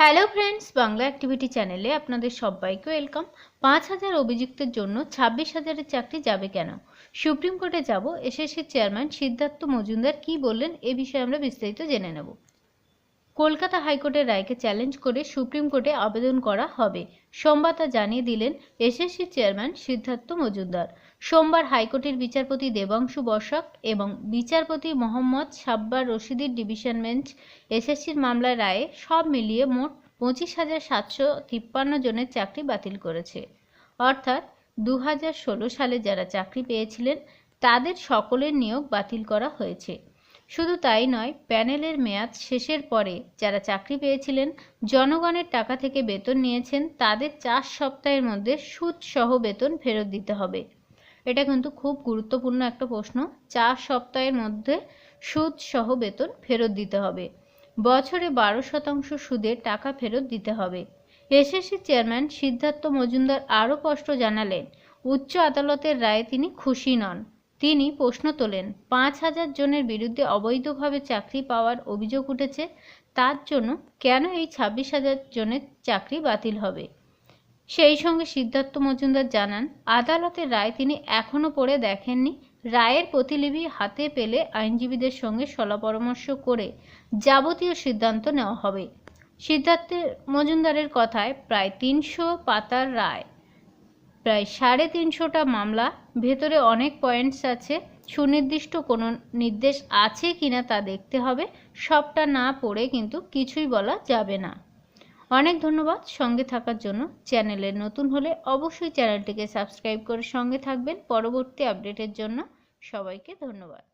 Hello friends Bangla activity চ্যানেলে আপনাদের সবাইকে ওয়েলকাম পাঁচ হাজার অভিযুক্তের জন্য ছাব্বিশ হাজারের চাকরি যাবে কেন? সুপ্রিম কোর্টে যাব, এসএসসির চেয়ারম্যান সিদ্ধার্থ মজুমদার কি বললেন এ বিষয়ে আমরা বিস্তারিত জেনে নেব। কলকাতা হাইকোর্টের রায়কে চ্যালেঞ্জ করে সুপ্রিম কোর্টে আবেদন করা হবে। সোমবার তা জানিয়ে দিলেন এসএসসির চেয়ারম্যান সিদ্ধার্থ মজুমদার। সোমবার হাইকোর্টের বিচারপতি দেবাংশু বসাক এবং বিচারপতি মোহাম্মদ সাব্বার রশিদির ডিভিশন বেঞ্চ এসএসসির মামলার রায়ে সব মিলিয়ে মোট পঁচিশ হাজার সাতশো তিপ্পান্ন জনের চাকরি বাতিল করেছে। অর্থাৎ দু হাজার ষোলো সালে যারা চাকরি পেয়েছিলেন, তাদের সকলের নিয়োগ বাতিল করা হয়েছে। শুধু তাই নয়, প্যানেলের মেয়াদ শেষের পরে যারা চাকরি পেয়েছিলেন, জনগণের টাকা থেকে বেতন নিয়েছেন, তাদের চার সপ্তাহের মধ্যে সুদ সহ বেতন ফেরত দিতে হবে। এটা কিন্তু খুব গুরুত্বপূর্ণ একটা প্রশ্ন। চার সপ্তাহের মধ্যে সুদ সহ বেতন ফেরত দিতে হবে। বছরে বারো শতাংশ সুদে টাকা ফেরত দিতে হবে। এসএসসি চেয়ারম্যান সিদ্ধার্থ মজুমদার আরও স্পষ্ট জানালেন, উচ্চ আদালতের রায়ে তিনি খুশি নন। তিনি প্রশ্ন তোলেন, পাঁচ হাজার জনের বিরুদ্ধে অবৈধভাবে চাকরি পাওয়ার অভিযোগ উঠেছে, তার জন্য কেন এই ছাব্বিশ হাজার জনের চাকরি বাতিল হবে? সেই সঙ্গে সিদ্ধার্থ মজুমদার জানান, আদালতের রায় তিনি এখনও পড়ে দেখেননি। রায়ের প্রতিলিপি হাতে পেলে আইনজীবীদের সঙ্গে সলা পরামর্শ করে যাবতীয় সিদ্ধান্ত নেওয়া হবে। সিদ্ধার্থ মজুমদারের কথায় প্রায় তিনশো পাতার রায়। প্রায় সাড়ে তিনশোটা মামলা, ভেতরে অনেক পয়েন্টস আছে, সুনির্দিষ্ট কোনো নির্দেশ আছে কিনা তা দেখতে হবে, সবটা না পড়ে কিন্তু কিছুই বলা যাবে না। অনেক ধন্যবাদ সঙ্গে থাকার জন্য। চ্যানেলে নতুন হলে অবশ্যই চ্যানেলটিকে সাবস্ক্রাইব করে সঙ্গে থাকবেন। পরবর্তী আপডেটের জন্য সবাইকে ধন্যবাদ।